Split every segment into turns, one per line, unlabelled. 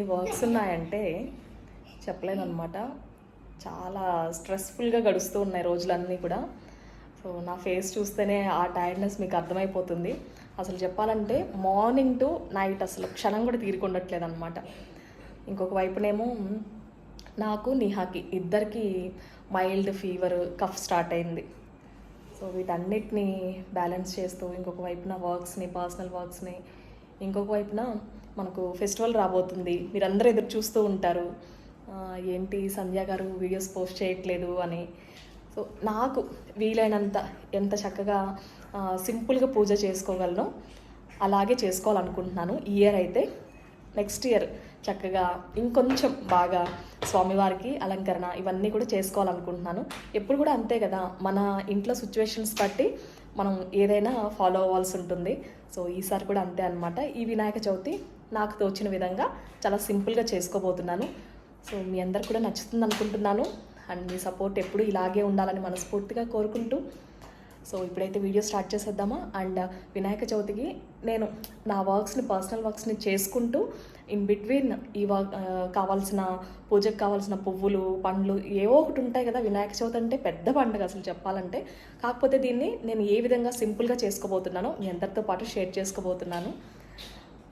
ఎన్ని వర్క్స్ ఉన్నాయంటే చెప్పలేను అనమాట చాలా స్ట్రెస్ఫుల్గా గడుస్తూ ఉన్నాయి రోజులన్నీ కూడా. సో నా ఫేస్ చూస్తేనే ఆ టైర్డ్నెస్ మీకు అర్థమైపోతుంది. అసలు చెప్పాలంటే మార్నింగ్ టు నైట్ అసలు క్షణం కూడా తీరుకుండట్లేదు అనమాట ఇంకొక వైపునేమో నాకు నిహాకి ఇద్దరికి మైల్డ్ ఫీవర్ కఫ్ స్టార్ట్ అయింది. సో వీటన్నిటిని బ్యాలెన్స్ చేస్తూ ఇంకొక వైపున వర్క్స్ని పర్సనల్ వర్క్స్ని ఇంకొక వైపున మనకు ఫెస్టివల్ రాబోతుంది. మీరందరూ ఎదురు చూస్తూ ఉంటారు. ఏంటి సంధ్య గారు వీడియోస్ పోస్ట్ చేయట్లేదు అని. సో నాకు వీలైనంత ఎంత చక్కగా సింపుల్గా పూజ చేసుకోగలను అలాగే చేసుకోవాలనుకుంటున్నాను. ఈ ఇయర్ అయితే నెక్స్ట్ ఇయర్ చక్కగా ఇంకొంచెం బాగా స్వామివారికి అలంకరణ ఇవన్నీ కూడా చేసుకోవాలనుకుంటున్నాను. ఎప్పుడు కూడా అంతే కదా మన ఇంట్లో సిచ్యువేషన్స్ బట్టి మనం ఏదైనా ఫాలో అవ్వాల్సి ఉంటుంది. సో ఈసారి కూడా అంతే అనమాట ఈ వినాయక చవితి నాకు తోచిన విధంగా చాలా సింపుల్గా చేసుకోబోతున్నాను. సో మీ అందరు కూడా నచ్చుతుంది అనుకుంటున్నాను. అండ్ మీ సపోర్ట్ ఎప్పుడు ఇలాగే ఉండాలని మనస్ఫూర్తిగా కోరుకుంటూ. సో ఇప్పుడైతే వీడియో స్టార్ట్ చేసేద్దామా? అండ్ వినాయక చవితికి నేను నా వర్క్స్ని పర్సనల్ వర్క్స్ని చేసుకుంటూ ఇన్ బిట్వీన్ ఈ వర్క్ కావాల్సిన పూజకు కావాల్సిన పువ్వులు పండ్లు ఏవో ఒకటి ఉంటాయి కదా. వినాయక చవితి అంటే పెద్ద పండుగ అసలు చెప్పాలంటే. కాకపోతే దీన్ని నేను ఏ విధంగా సింపుల్గా చేసుకోబోతున్నానో మీ అందరితో పాటు షేర్ చేసుకోబోతున్నాను.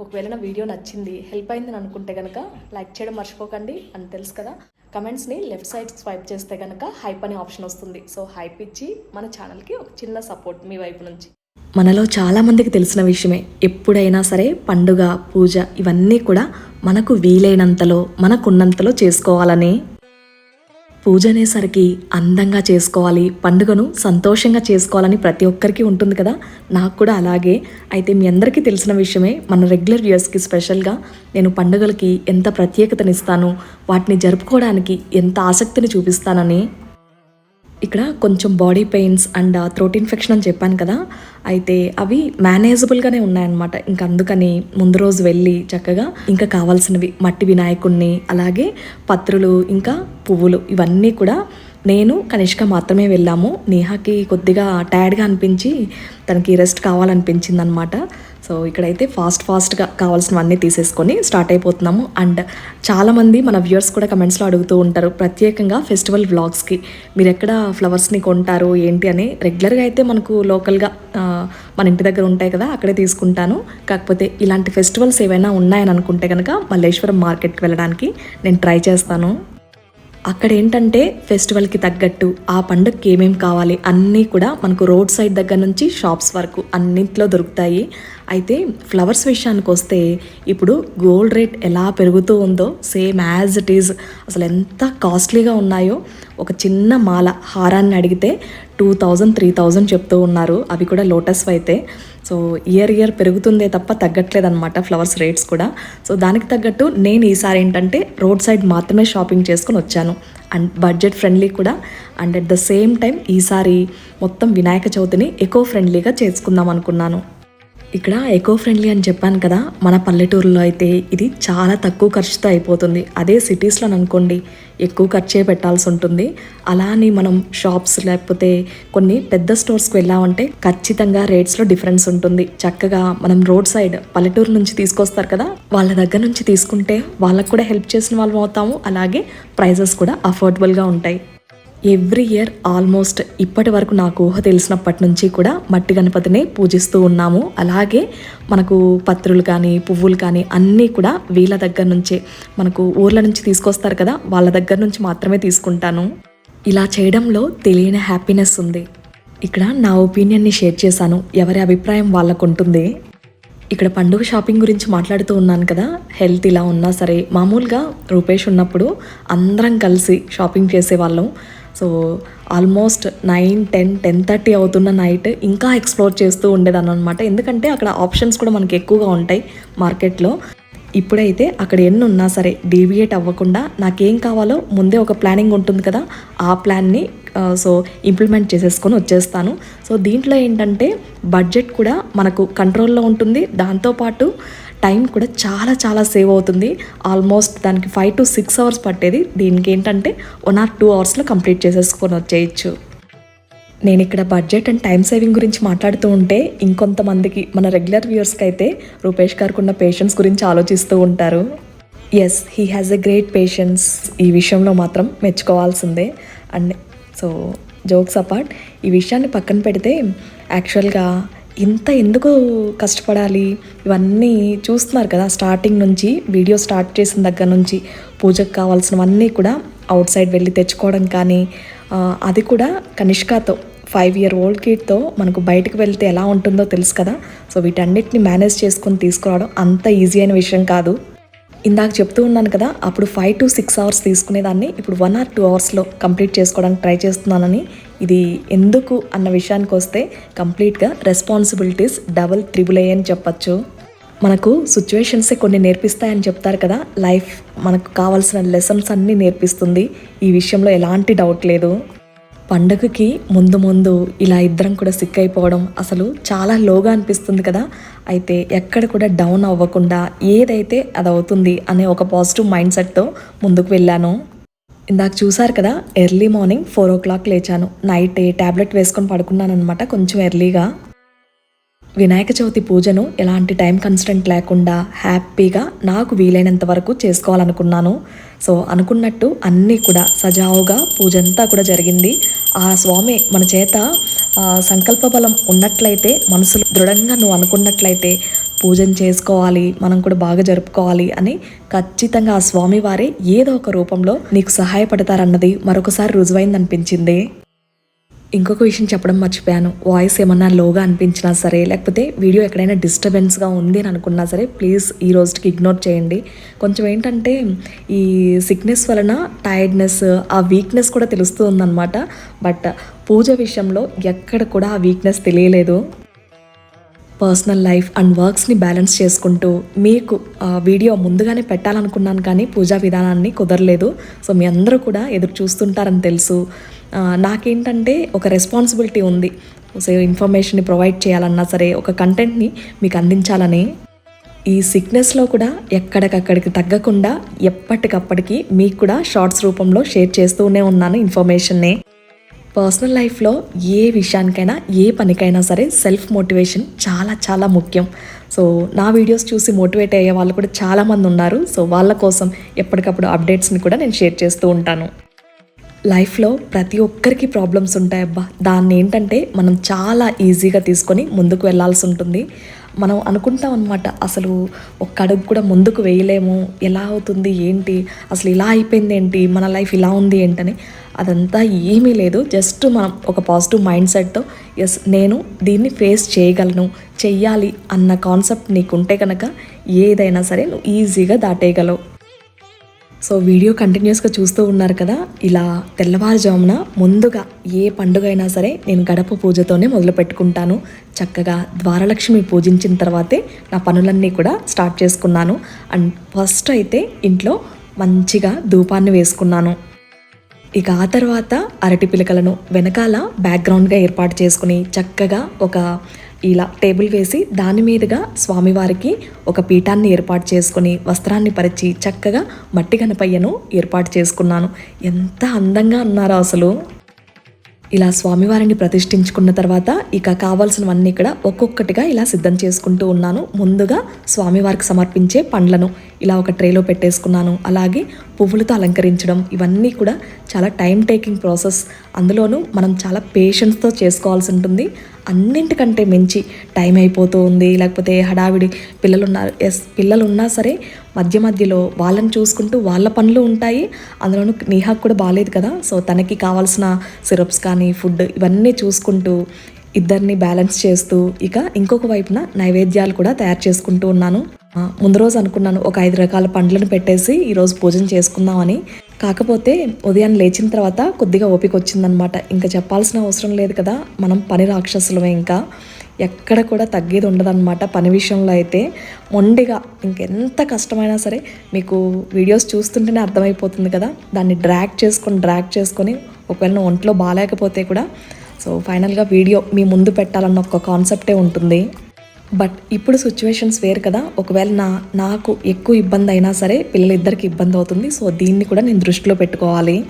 ఒకవేళ నా వీడియో నచ్చింది హెల్ప్ అయిందని అనుకుంటే కనుక లైక్ చేయడం మర్చిపోకండి అని తెలుసు కదా. కమెంట్స్ని లెఫ్ట్ సైడ్ స్వైప్ చేస్తే కనుక హైప్ అనే ఆప్షన్ వస్తుంది. సో హైప్ ఇచ్చి మన ఛానల్కి ఒక చిన్న సపోర్ట్ మీ వైపు నుంచి.
మనలో చాలామందికి తెలిసిన విషయమే ఎప్పుడైనా సరే పండుగ పూజ ఇవన్నీ కూడా మనకు వీలైనంతలో మనకున్నంతలో చేసుకోవాలని పూజ అనేసరికి అందంగా చేసుకోవాలి పండుగను సంతోషంగా చేసుకోవాలని ప్రతి ఒక్కరికి ఉంటుంది కదా. నాకు కూడా అలాగే. అయితే మీ అందరికీ తెలిసిన విషయమే మన రెగ్యులర్ వ్యూయర్స్కి స్పెషల్గా నేను పండుగలకి ఎంత ప్రత్యేకతనిస్తాను వాటిని జరుపుకోవడానికి ఎంత ఆసక్తిని చూపిస్తానని ఇక్కడ కొంచెం body pains and throat infection అని చెప్పాను కదా అయితే అవి మేనేజబుల్గానే ఉన్నాయన్నమాట. ఇంకా అందుకని ముందు రోజు వెళ్ళి చక్కగా ఇంకా కావాల్సినవి మట్టి వినాయకుడిని అలాగే పత్రులు ఇంకా పువ్వులు ఇవన్నీ కూడా నేను కనిష్క మాత్రమే వెళ్ళాము. నేహాకి కొద్దిగా టైర్డ్గా అనిపించి తనకి రెస్ట్ కావాలనిపించింది అనమాట సో ఇక్కడైతే ఫాస్ట్ ఫాస్ట్గా కావాల్సినవన్నీ తీసేసుకొని స్టార్ట్ అయిపోతున్నాము. అండ్ చాలామంది మన వ్యూవర్స్ కూడా కమెంట్స్లో అడుగుతూ ఉంటారు ప్రత్యేకంగా ఫెస్టివల్ వ్లాగ్స్కి మీరు ఎక్కడ ఫ్లవర్స్ని కొంటారు ఏంటి అని. రెగ్యులర్గా అయితే మనకు లోకల్గా మన ఇంటి దగ్గర ఉంటాయి కదా అక్కడే తీసుకుంటాను. కాకపోతే ఇలాంటి ఫెస్టివల్స్ ఏవైనా ఉన్నాయని అనుకుంటే కనుక మల్లేశ్వరం మార్కెట్కి వెళ్ళడానికి నేను ట్రై చేస్తాను. అక్కడ ఏంటంటే ఫెస్టివల్కి తగ్గట్టు ఆ పండుగకి ఏమేమి కావాలి అన్నీ కూడా మనకు రోడ్ సైడ్ దగ్గర నుంచి షాప్స్ వరకు అన్నింటిలో దొరుకుతాయి. అయితే ఫ్లవర్స్ విషయానికి వస్తే ఇప్పుడు గోల్డ్ రేట్ ఎలా పెరుగుతూ ఉందో సేమ్ యాజ్ ఇట్ ఈజ్ అసలు ఎంత కాస్ట్లీగా ఉన్నాయో ఒక చిన్న మాల హారాన్ని అడిగితే టూ థౌజండ్ త్రీ థౌజండ్ చెప్తూ ఉన్నారు. అవి కూడా లోటస్ అయితే. సో ఇయర్ ఇయర్ పెరుగుతుందే తప్ప తగ్గట్లేదన్నమాట ఫ్లవర్స్ రేట్స్ కూడా. సో దానికి తగ్గట్టు నేను ఈసారి ఏంటంటే రోడ్ సైడ్ మాత్రమే షాపింగ్ చేసుకొని వచ్చాను. అండ్ బడ్జెట్ ఫ్రెండ్లీ కూడా. And at the same time ఈసారి మొత్తం వినాయక చవితిని ఎకో ఫ్రెండ్లీగా చేసుకుందాం అనుకున్నాను. ఇక్కడ ఎకో ఫ్రెండ్లీ అని చెప్పాను కదా మన పల్లెటూరులో అయితే ఇది చాలా తక్కువ ఖర్చుతో అయిపోతుంది. అదే సిటీస్లో అనుకోండి ఎక్కువ ఖర్చే పెట్టాల్సి ఉంటుంది. అలానే మనం షాప్స్ లేకపోతే కొన్ని పెద్ద స్టోర్స్కి వెళ్ళామంటే ఖచ్చితంగా రేట్స్లో డిఫరెన్స్ ఉంటుంది. చక్కగా మనం రోడ్ సైడ్ పల్లెటూరు నుంచి తీసుకొస్తారు కదా వాళ్ళ దగ్గర నుంచి తీసుకుంటే వాళ్ళకు కూడా హెల్ప్ చేసిన వాళ్ళం అవుతాము. అలాగే ప్రైజెస్ కూడా అఫోర్డబుల్గా ఉంటాయి. ఎవ్రీ ఇయర్ ఆల్మోస్ట్ ఇప్పటి వరకు నాకు ఊహ తెలిసినప్పటి నుంచి కూడా మట్టి గణపతిని పూజిస్తూ ఉన్నాము. అలాగే మనకు పత్రులు కానీ పువ్వులు కానీ అన్నీ కూడా వీళ్ళ దగ్గర నుంచే మనకు ఊర్ల నుంచి తీసుకొస్తారు కదా వాళ్ళ దగ్గర నుంచి మాత్రమే తీసుకుంటాను. ఇలా చేయడంలో తెలియని హ్యాపీనెస్ ఉంది. ఇక్కడ నా ఒపీనియన్ని షేర్ చేశాను. ఎవరి అభిప్రాయం వాళ్ళకు ఉంటుంది? ఇక్కడ పండుగ షాపింగ్ గురించి మాట్లాడుతూ ఉన్నాను కదా హెల్త్ ఇలా ఉన్నా సరే మామూలుగా రూపేష్ ఉన్నప్పుడు అందరం కలిసి షాపింగ్ చేసేవాళ్ళం. So almost nine ten ten thirty అవుతున్న నైట్ ఇంకా ఎక్స్ప్లోర్ చేస్తూ ఉండేదాన్ని అనమాట ఎందుకంటే అక్కడ ఆప్షన్స్ కూడా మనకి ఎక్కువగా ఉంటాయి మార్కెట్లో. ఇప్పుడైతే అక్కడ ఎన్ని ఉన్నా సరే డీవియేట్ అవ్వకుండా నాకేం కావాలో ముందే ఒక ప్లానింగ్ ఉంటుంది కదా ఆ ప్లాన్ని సో ఇంప్లిమెంట్ చేసేసుకొని వచ్చేస్తాను. సో దీంట్లో ఏంటంటే బడ్జెట్ కూడా మనకు కంట్రోల్లో ఉంటుంది. దాంతోపాటు టైం కూడా చాలా చాలా సేవ్ అవుతుంది. ఆల్మోస్ట్ దానికి ఫైవ్ టు సిక్స్ అవర్స్ పట్టేది. దీనికి ఏంటంటే వన్ ఆర్ టూ అవర్స్లో కంప్లీట్ చేసేసుకొని వచ్చేయచ్చు. నేను ఇక్కడ బడ్జెట్ అండ్ టైం సేవింగ్ గురించి మాట్లాడుతూ ఉంటే ఇంకొంతమందికి మన రెగ్యులర్ వ్యూయర్స్కి అయితే రూపేష్ గారికి ఉన్న పేషెన్స్ గురించి ఆలోచిస్తూ ఉంటారు. Yes he has a great patience ఈ విషయంలో మాత్రం మెచ్చుకోవాల్సిందే. అండ్ సో జోక్స్ అపార్ట్ ఈ విషయాన్ని పక్కన పెడితే యాక్చువల్గా ఇంత ఎందుకు కష్టపడాలి? ఇవన్నీ చూస్తున్నారు కదా స్టార్టింగ్ నుంచి వీడియో స్టార్ట్ చేసిన దగ్గర నుంచి పూజకు కావాల్సినవన్నీ కూడా అవుట్ సైడ్ వెళ్ళి తెచ్చుకోవడం కానీ అది కూడా కనిష్కాతో ఫైవ్ ఇయర్ ఓల్డ్ కిడ్తో మనకు బయటకు వెళ్తే ఎలా ఉంటుందో తెలుసు కదా. సో వీటన్నిటిని మేనేజ్ చేసుకొని తీసుకురావడం అంత ఈజీ అయిన విషయం కాదు. ఇందాక చెప్తూ ఉన్నాను కదా అప్పుడు ఫైవ్ టు సిక్స్ అవర్స్ తీసుకునేదాన్ని ఇప్పుడు వన్ ఆర్ టూ అవర్స్లో కంప్లీట్ చేసుకోవడానికి ట్రై చేస్తున్నానని ఇది ఎందుకు అన్న విషయానికి వస్తే కంప్లీట్గా రెస్పాన్సిబిలిటీస్ డబల్ త్రిబుల్ ఏ అని చెప్పచ్చు. మనకు సిచ్యువేషన్సే కొన్ని నేర్పిస్తాయని చెప్తారు కదా లైఫ్ మనకు కావాల్సిన లెసన్స్ అన్నీ నేర్పిస్తుంది. ఈ విషయంలో ఎలాంటి డౌట్ లేదు. పండగకి ముందు ముందు ఇలా ఇద్దరం కూడా సిక్ అయిపోవడం అసలు చాలా లోగా అనిపిస్తుంది కదా. అయితే ఎక్కడ కూడా డౌన్ అవ్వకుండా ఏదైతే అది అవుతుంది అనే ఒక పాజిటివ్ మైండ్ సెట్తో ముందుకు వెళ్ళాను. ఇందాక చూసారు కదా early morning four o'clock లేచాను నైట్ ట్యాబ్లెట్ వేసుకొని పడుకున్నాను అనమాట కొంచెం ఎర్లీగా వినాయక చవితి పూజను ఎలాంటి టైం కన్స్టెంట్ లేకుండా హ్యాపీగా నాకు వీలైనంత వరకు చేసుకోవాలనుకున్నాను. సో అనుకున్నట్టు అన్నీ కూడా సజావుగా పూజ అంతా కూడా జరిగింది. ఆ స్వామి మన చేత సంకల్ప బలం ఉన్నట్లయితే మనసులో దృఢంగా నువ్వు అనుకున్నట్లయితే పూజను చేసుకోవాలి మనం కూడా బాగా జరుపుకోవాలి అని ఖచ్చితంగా ఆ స్వామి వారే ఏదో ఒక రూపంలో నీకు సహాయపడతారన్నది మరొకసారి రుజువైంది అనిపించింది ఇంకొక విషయం చెప్పడం మర్చిపోయాను. వాయిస్ ఏమన్నా లోగా అనిపించినా సరే లేకపోతే వీడియో ఎక్కడైనా డిస్టర్బెన్స్గా ఉంది అని అనుకున్నా సరే ప్లీజ్ ఈ రోజుకి ఇగ్నోర్ చేయండి. కొంచెం ఏంటంటే ఈ సిక్నెస్ వలన టైర్డ్నెస్ ఆ వీక్నెస్ కూడా తెలుస్తూ ఉందన్నమాట. బట్ పూజ విషయంలో ఎక్కడ కూడా ఆ వీక్నెస్ తెలియలేదు. పర్సనల్ లైఫ్ అండ్ వర్క్స్ని బ్యాలెన్స్ చేసుకుంటూ మీకు వీడియో ముందుగానే పెట్టాలనుకున్నాను కానీ పూజా విధానాన్ని కుదరలేదు. సో మీ అందరూ కూడా ఎదురు చూస్తుంటారని తెలుసు. నాకేంటంటే ఒక రెస్పాన్సిబిలిటీ ఉంది. సో ఇన్ఫర్మేషన్ని ప్రొవైడ్ చేయాలన్నా సరే ఒక కంటెంట్ని మీకు అందించాలని. ఈ సిక్నెస్లో కూడా ఎక్కడికక్కడికి తగ్గకుండా ఎప్పటికప్పటికి మీకు కూడా షార్ట్స్ రూపంలో షేర్ చేస్తూనే ఉన్నాను ఇన్ఫర్మేషన్ని పర్సనల్ లైఫ్లో ఏ విషయానికైనా ఏ పనికైనా సరే సెల్ఫ్ మోటివేషన్ చాలా చాలా ముఖ్యం. సో నా వీడియోస్ చూసి మోటివేట్ అయ్యే వాళ్ళు కూడా చాలామంది ఉన్నారు. సో వాళ్ళ కోసం ఎప్పటికప్పుడు అప్డేట్స్ని కూడా నేను షేర్ చేస్తూ ఉంటాను. లైఫ్లో ప్రతి ఒక్కరికి ప్రాబ్లమ్స్ ఉంటాయి అబ్బా. దాన్ని ఏంటంటే మనం చాలా ఈజీగా తీసుకొని ముందుకు వెళ్ళాల్సి ఉంటుంది. మనం అనుకుంటాం అనమాట అసలు ఒక్క అడుగు కూడా ముందుకు వేయలేము. ఎలా అవుతుంది ఏంటి అసలు ఇలా అయిపోయింది ఏంటి మన లైఫ్ ఇలా ఉంది ఏంటని. అదంతా ఏమీ లేదు. జస్ట్ మనం ఒక పాజిటివ్ మైండ్ సెట్తో ఎస్ నేను దీన్ని ఫేస్ చేయగలను చెయ్యాలి అన్న కాన్సెప్ట్ నీకుంటే కనుక ఏదైనా సరే నువ్వు ఈజీగా దాటేయగలవు. సో వీడియో కంటిన్యూస్గా చూస్తూ ఉన్నారు కదా ఇలా తెల్లవారుజామున ముందుగా ఏ పండుగ అయినా సరే నేను గడప పూజతోనే మొదలు పెట్టుకుంటాను. చక్కగా ద్వారలక్ష్మి పూజించిన తర్వాతే నా పనులన్నీ కూడా స్టార్ట్ చేసుకున్నాను. అండ్ ఫస్ట్ అయితే ఇంట్లో మంచిగా ధూపాన్ని వేసుకున్నాను. ఇక ఆ తర్వాత అరటి పిలకలను వెనకాల బ్యాక్గ్రౌండ్గా ఏర్పాటు చేసుకుని చక్కగా ఒక ఇలా టేబుల్ వేసి దాని మీదుగా స్వామివారికి ఒక పీఠాన్ని ఏర్పాటు చేసుకుని వస్త్రాన్ని పరిచి చక్కగా మట్టి గణపయ్యను ఏర్పాటు చేసుకున్నాను. ఎంత అందంగా ఉన్నారో అసలు. ఇలా స్వామివారిని ప్రతిష్ఠించుకున్న తర్వాత ఇక కావాల్సినవన్నీ ఇక్కడ ఒక్కొక్కటిగా ఇలా సిద్ధం చేసుకుంటూ ఉన్నాను. ముందుగా స్వామివారికి సమర్పించే పండ్లను ఇలా ఒక ట్రేలో పెట్టేసుకున్నాను. అలాగే పువ్వులతో అలంకరించడం ఇవన్నీ కూడా చాలా టైం టేకింగ్ ప్రాసెస్. అందులోనూ మనం చాలా పేషెన్స్తో చేసుకోవాల్సి ఉంటుంది. అన్నింటికంటే మించి టైం అయిపోతూ ఉంది. లేకపోతే హడావిడి పిల్లలు ఉన్నారు ఎస్ పిల్లలు ఉన్నా సరే మధ్య మధ్యలో వాళ్ళని చూసుకుంటూ వాళ్ళ పనులు ఉంటాయి. అందులోనూ నీహాకు కూడా బాగాలేదు కదా. సో తనకి కావాల్సిన సిరప్స్ కానీ ఫుడ్ ఇవన్నీ చూసుకుంటూ ఇద్దరిని బ్యాలెన్స్ చేస్తూ ఇక ఇంకొక వైపున నైవేద్యాలు కూడా తయారు చేసుకుంటూ ఉన్నాను. ముందు రోజు అనుకున్నాను ఒక ఐదు రకాల పండ్లను పెట్టేసి ఈరోజు భోజనం చేసుకుందామని. కాకపోతే ఉదయం లేచిన తర్వాత కొద్దిగా ఓపిక వచ్చిందనమాట ఇంకా చెప్పాల్సిన అవసరం లేదు కదా మనం పని రాక్షసులమే ఇంకా. ఎక్కడ కూడా తగ్గేది ఉండదన్నమాట పని విషయంలో అయితే. మొండిగా ఇంకెంత కష్టమైనా సరే మీకు వీడియోస్ చూస్తుంటేనే అర్థమైపోతుంది కదా దాన్ని డ్రాగ్ చేసుకొని డ్రాగ్ చేసుకొని ఒకవేళ ఒంట్లో బాగాలేకపోతే కూడా. సో ఫైనల్గా వీడియో మీ ముందు పెట్టాలన్న ఒక కాన్సెప్టే ఉంటుంది. బట్ ఇప్పుడు సిచ్యువేషన్స్ వేరు కదా. ఒకవేళ నా నాకు ఎక్కువ ఇబ్బంది అయినా సరే పిల్లలిద్దరికి ఇబ్బంది అవుతుంది. సో దీన్ని కూడా నేను దృష్టిలో పెట్టుకోవాలి.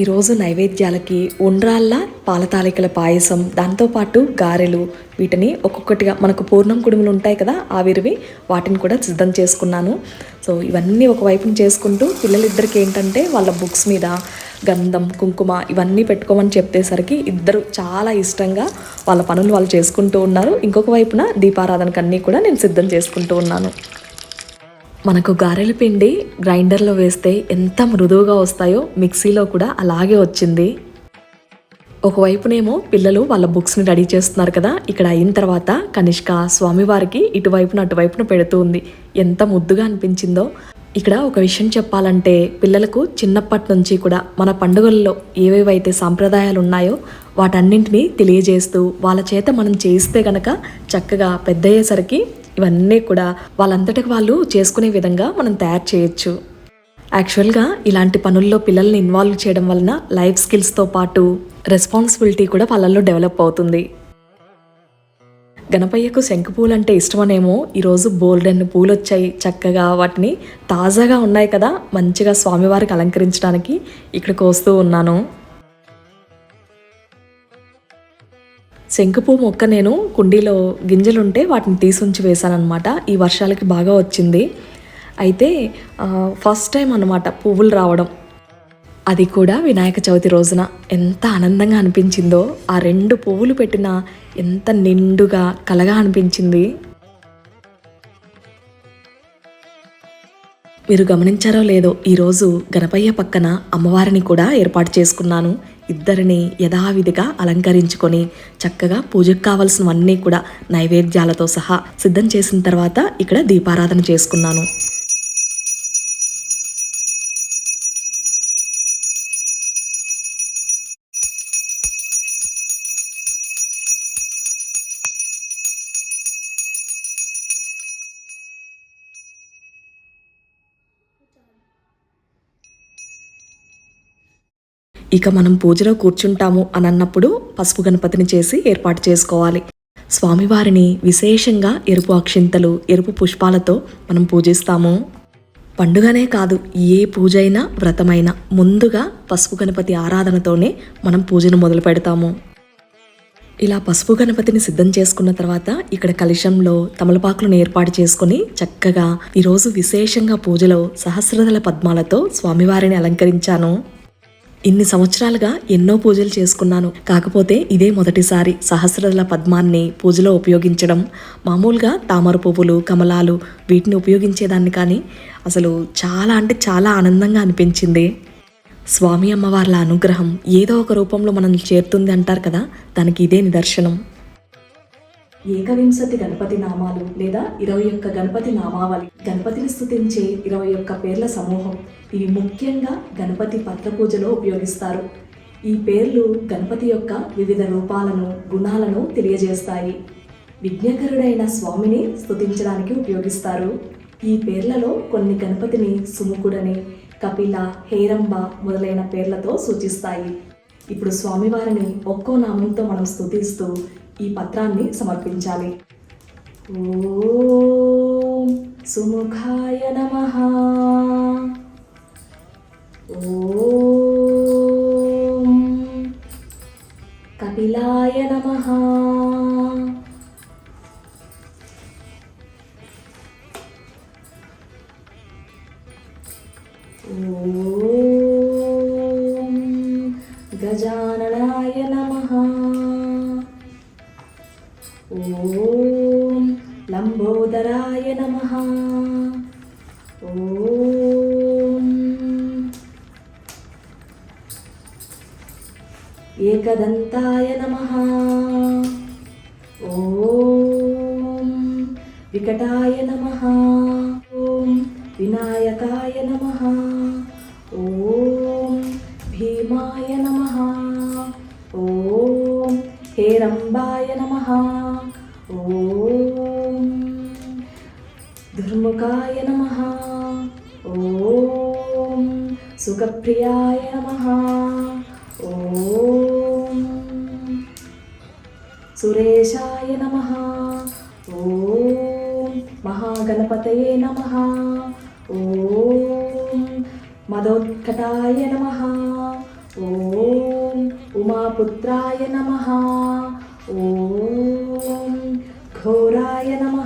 ఈరోజు నైవేద్యాలకి ఉండ్రాళ్ళ పాలతాలికల పాయసం దాంతోపాటు గారెలు వీటిని ఒక్కొక్కటిగా మనకు పూర్ణం కుడుములు ఉంటాయి కదా ఆవిరివి వాటిని కూడా సిద్ధం చేసుకున్నాను. సో ఇవన్నీ ఒకవైపున చేసుకుంటూ పిల్లలిద్దరికి ఏంటంటే వాళ్ళ బుక్స్ మీద గంధం కుంకుమ ఇవన్నీ పెట్టుకోమని చెప్పేసరికి ఇద్దరు చాలా ఇష్టంగా వాళ్ళ పనులు వాళ్ళు చేసుకుంటూ ఉన్నారు. ఇంకొక వైపున దీపారాధనకు అన్నీ కూడా నేను సిద్ధం చేసుకుంటూ ఉన్నాను. మనకు గారెల పిండి గ్రైండర్లో వేస్తే ఎంత మృదువుగా వస్తాయో మిక్సీలో కూడా అలాగే వచ్చింది. ఒకవైపునేమో పిల్లలు వాళ్ళ బుక్స్ని రెడీ చేస్తున్నారు కదా ఇక్కడ అయిన తర్వాత కనిష్క స్వామివారికి ఇటువైపున అటువైపున పెడుతూ ఉంది. ఎంత ముద్దుగా అనిపించిందో. ఇక్కడ ఒక విషయం చెప్పాలంటే పిల్లలకు చిన్నప్పటి నుంచి కూడా మన పండుగల్లో ఏవేవైతే సాంప్రదాయాలు ఉన్నాయో వాటన్నింటినీ తెలియజేస్తూ వాళ్ళ చేత మనం చేయిస్తే గనక చక్కగా పెద్దయ్యేసరికి ఇవన్నీ కూడా వాళ్ళంతటికి వాళ్ళు చేసుకునే విధంగా మనం తయారు చేయొచ్చు. యాక్చువల్గా ఇలాంటి పనుల్లో పిల్లల్ని ఇన్వాల్వ్ చేయడం వలన లైఫ్ స్కిల్స్తో పాటు రెస్పాన్సిబిలిటీ కూడా వాళ్ళల్లో డెవలప్ అవుతుంది. గణపయ్యకు శంకు పూలు అంటే ఇష్టమనేమో ఈరోజు బోల్డెన్ పూలు వచ్చాయి చక్కగా వాటిని తాజాగా ఉన్నాయి కదా మంచిగా స్వామివారికి అలంకరించడానికి ఇక్కడికి వస్తూ ఉన్నాను. శంకుపూ మొక్క నేను కుండీలో గింజలుంటే వాటిని తీసుంచి వేశానమాట ఈ వర్షాలకి బాగా వచ్చింది. అయితే ఫస్ట్ టైం అనమాట పువ్వులు రావడం. అది కూడా వినాయక చవితి రోజున. ఎంత ఆనందంగా అనిపించిందో. ఆ రెండు పువ్వులు పెట్టిన ఎంత నిండుగా కలగా అనిపించింది. మీరు గమనించారో లేదో ఈరోజు గణపయ్య పక్కన అమ్మవారిని కూడా ఏర్పాటు చేసుకున్నాను. ఇద్దరిని యథావిధిగా అలంకరించుకొని చక్కగా పూజకు కావలసినవన్నీ కూడా నైవేద్యాలతో సహా సిద్ధం చేసిన తర్వాత ఇక్కడ దీపారాధన చేసుకున్నాను. ఇక మనం పూజలో కూర్చుంటాము అని అన్నప్పుడు పసుపు గణపతిని చేసి ఏర్పాటు చేసుకోవాలి. స్వామివారిని విశేషంగా ఎరుపు అక్షింతలు ఎరుపు పుష్పాలతో మనం పూజిస్తాము. పండుగనే కాదు ఏ పూజ అయినా వ్రతమైనా ముందుగా పసుపు గణపతి ఆరాధనతోనే మనం పూజను మొదలు పెడతాము. ఇలా పసుపు గణపతిని సిద్ధం చేసుకున్న తర్వాత ఇక్కడ కలశంలో తమలపాకులను ఏర్పాటు చేసుకుని చక్కగా ఈరోజు విశేషంగా పూజలో సహస్రదళ పద్మాలతో స్వామివారిని అలంకరించాను. ఇన్ని సంవత్సరాలుగా ఎన్నో పూజలు చేసుకున్నాను. కాకపోతే ఇదే మొదటిసారి సహస్రదళ పద్మాన్ని పూజలో ఉపయోగించడం. మామూలుగా తామర పువ్వులు కమలాలు వీటిని ఉపయోగించేదాన్ని కానీ అసలు చాలా అంటే చాలా ఆనందంగా అనిపించింది. స్వామి అమ్మవార్ల అనుగ్రహం ఏదో ఒక రూపంలో మనల్ని చేరుతుంది అంటారు కదా దానికి ఇదే నిదర్శనం. ఏకవింశతి గణపతి నామాలు లేదా ఇరవై ఒక్క గణపతి నామావళి. గణపతిని స్థుతించే ఇరవై ఒక్క పేర్ల సమూహం. ఇవి ముఖ్యంగా గణపతి పత్ర పూజలో ఉపయోగిస్తారు. ఈ పేర్లు గణపతి యొక్క వివిధ రూపాలను గుణాలను తెలియజేస్తాయి. విఘ్నకరుడైన స్వామిని స్థుతించడానికి ఉపయోగిస్తారు. ఈ పేర్లలో కొన్ని గణపతిని సుముఖుడని కపిల హేరంబ మొదలైన పేర్లతో సూచిస్తాయి. ఇప్పుడు స్వామివారిని ఒక్కో నామంతో మనం స్తుతిస్తూ ఈ పత్రాన్ని సమర్పించాలి. ఓం సుముఖాయ నమ. ఓం కపిలాయ నమ. వినాయకాయ నమః ఓం భీమాయ నమః ఓం హేరంబాయ నమః ఓం దుర్ముఖాయ నమః ఓం సుఖప్రియాయ నమః ఓం సురేశాయ నమ ఓం ఘోరాయ నమ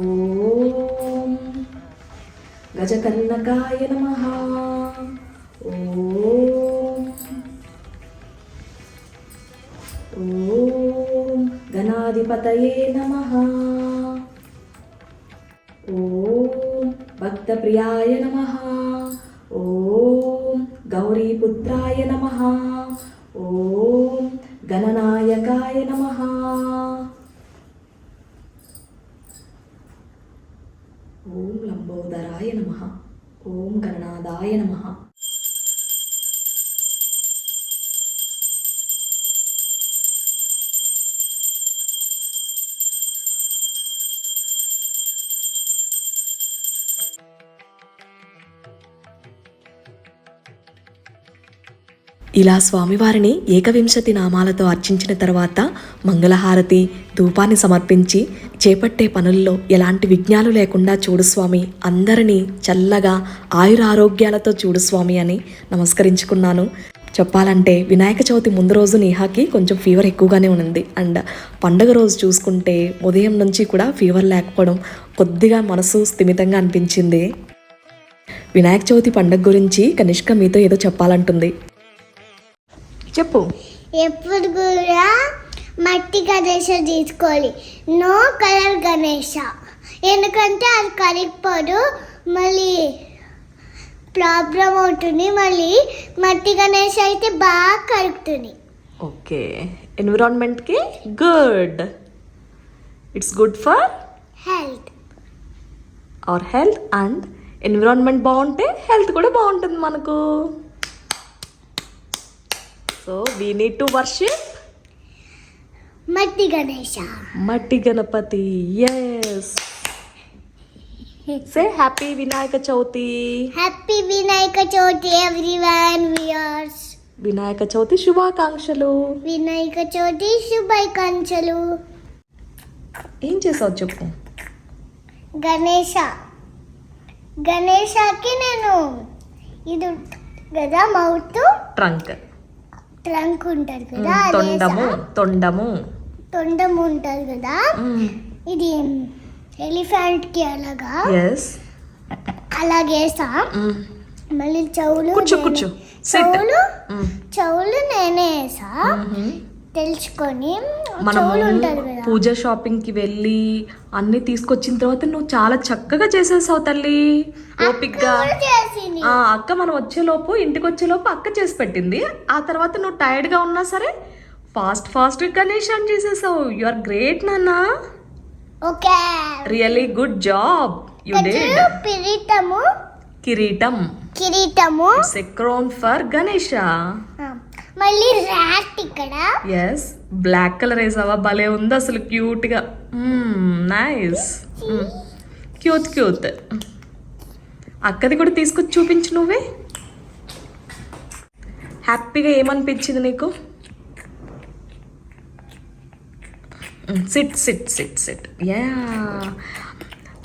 ఓం గజకన్నకాయ నమ ఓం ఓం గణాధిపతయే నమ ఓం భక్తప్రియాయ నమ ఓం గౌరీపుత్రాయ నమ ఓం గణనాయకాయ నమ. ఓం లంబోదరాయ నమ. ఓం గణనాదాయ నమ. ఇలా స్వామివారిని ఏకవింశతి నామాలతో అర్చించిన తర్వాత మంగళహారతి ధూపాన్ని సమర్పించి చేపట్టే పనుల్లో ఎలాంటి విఘ్నాలు లేకుండా చూడు స్వామి అందరినీ చల్లగా ఆయురారోగ్యాలతో చూడు స్వామి అని నమస్కరించుకున్నాను. చెప్పాలంటే వినాయక చవితి ముందు రోజు నేహాకి కొంచెం ఫీవర్ ఎక్కువగానే ఉంది అండ్ పండగ రోజు చూసుకుంటే ఉదయం నుంచి కూడా ఫీవర్ లేకపోవడం కొద్దిగా మనసు స్థిమితంగా అనిపించింది. వినాయక చవితి పండగ గురించి కనిష్క మీతో ఏదో చెప్పాలంటుంది. చెప్పు.
ఎప్పుడు కూడా మట్టి గణేష తీసుకోవాలి. No colour Ganesha. ఎందుకంటే అది కరిగిపోదు మళ్ళీ ప్రాబ్లం అవుతుంది మళ్ళీ మట్టి గణేష అయితే బాగా కరుగుతుంది.
Okay. ఎన్విరాన్మెంట్కి good it's good for
health
our health and environment బాగుంటే హెల్త్ కూడా బాగుంటుంది మనకు. So we need to worship
మట్టి గణేష.
మట్టి Ganapati. Yes say happy Vinayaka Chavithi
happy Vinayaka Chavithi everyone weirs
Vinayaka Chavithi శుభాకాంక్షలు.
వినాయక చవితి శుభాకాంక్షలు.
ఏం చేసావు చెప్పు.
గణేష. గణేషకి నేను ఇది కదా మౌత్
ట్రంక్
ట్రంక్ ఉంటుంది కదా
తొండము తొండము.
తొండం ఉంటుంది కదా? ఇది ఎలిఫెంట్కి అలాగా అలాగేసా? మళ్ళీ చెవులు చెవులు చెవులు నేనే వేసా? తెలుసుకొని కదా.
పూజ షాపింగ్కి వెళ్ళి అన్ని తీసుకొచ్చిన తర్వాత నువ్వు చాలా చక్కగా చేసేసావు తల్లి. ఓపిక్గా అక్క మనం వచ్చేలోపు ఇంటికి వచ్చేలోపు అక్క చేసి పెట్టింది. ఆ తర్వాత నువ్వు టైర్డ్గా ఉన్నా సరే ఫాస్ట్ ఫాస్ట్ గణేష్ అని చేసేసావు. యు ఆర్ గ్రేట్ నాన్న.
Okay.
Really good job. You did.
కిరీటము.
కిరీటం.
కిరీటము.
It's a crown for Ganesha.
మళ్ళీ రాట్ ఇక్కడ.
ఎస్ బ్లాక్ కలర్ వేసావా భలే ఉంది అసలు క్యూట్గా. నైస్ క్యూట్ క్యూట్ అక్కది కూడా తీసుకొచ్చి చూపించు నువ్వే. హ్యాపీగా ఏమనిపించింది నీకు? Sit sit sit sit yeah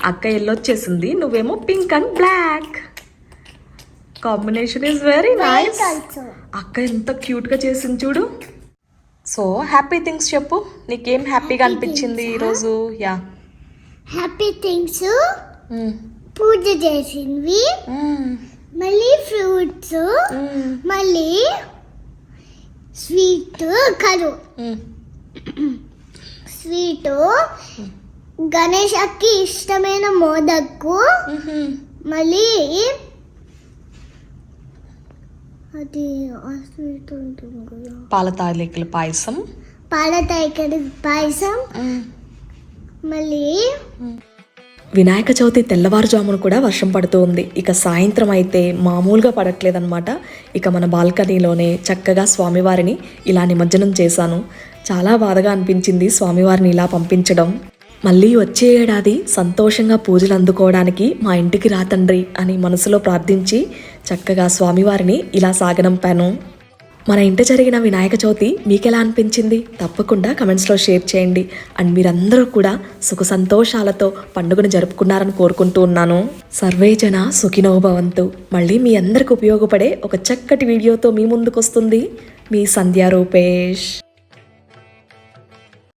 అక్క ఎల్లో వచ్చేసింది నువ్వేమో pink and black combination is very nice అక్క ఎంత క్యూట్గా చేసింది చూడు. సో హ్యాపీ థింగ్స్ చెప్పు. నీకేం హ్యాపీగా అనిపించింది ఈరోజు? యా
హ్యాపీ థింగ్స్ పూజ చేసినవి మళ్ళీ ఫ్రూట్స్ మళ్ళీ స్వీట్ కరు స్వీట్ గణేషకి ఇష్టమైన మోదక్కు. మళ్ళీ అది ఆ స్వీట్ ఉంటుంది కదా
పాల తాలికల పాయసం.
పాల తాయికడి పాయసం మళ్ళీ
వినాయక చవితి తెల్లవారుజామున కూడా వర్షం పడుతూ ఉంది. ఇక సాయంత్రం అయితే మామూలుగా పడట్లేదన్నమాట. ఇక మన బాల్కనీలోనే చక్కగా స్వామివారిని ఇలా నిమజ్జనం చేశాను. చాలా బాధగా అనిపించింది స్వామివారిని ఇలా పంపించడం. మళ్ళీ వచ్చే ఏడాది సంతోషంగా పూజలు అందుకోవడానికి మా ఇంటికి రా తండ్రి అని మనసులో ప్రార్థించి చక్కగా స్వామివారిని ఇలా సాగనంపాను. మన ఇంట జరిగిన వినాయక చవితి మీకెలా అనిపించింది? తప్పకుండా కమెంట్స్లో షేర్ చేయండి. అండ్ మీరందరూ కూడా సుఖ సంతోషాలతో పండుగను జరుపుకున్నారని కోరుకుంటూ ఉన్నాను. సర్వేజన సుఖినోభవంతు మళ్ళీ మీ అందరికి ఉపయోగపడే ఒక చక్కటి వీడియోతో మీ ముందుకు వస్తుంది మీ సంధ్యా రూపేష్.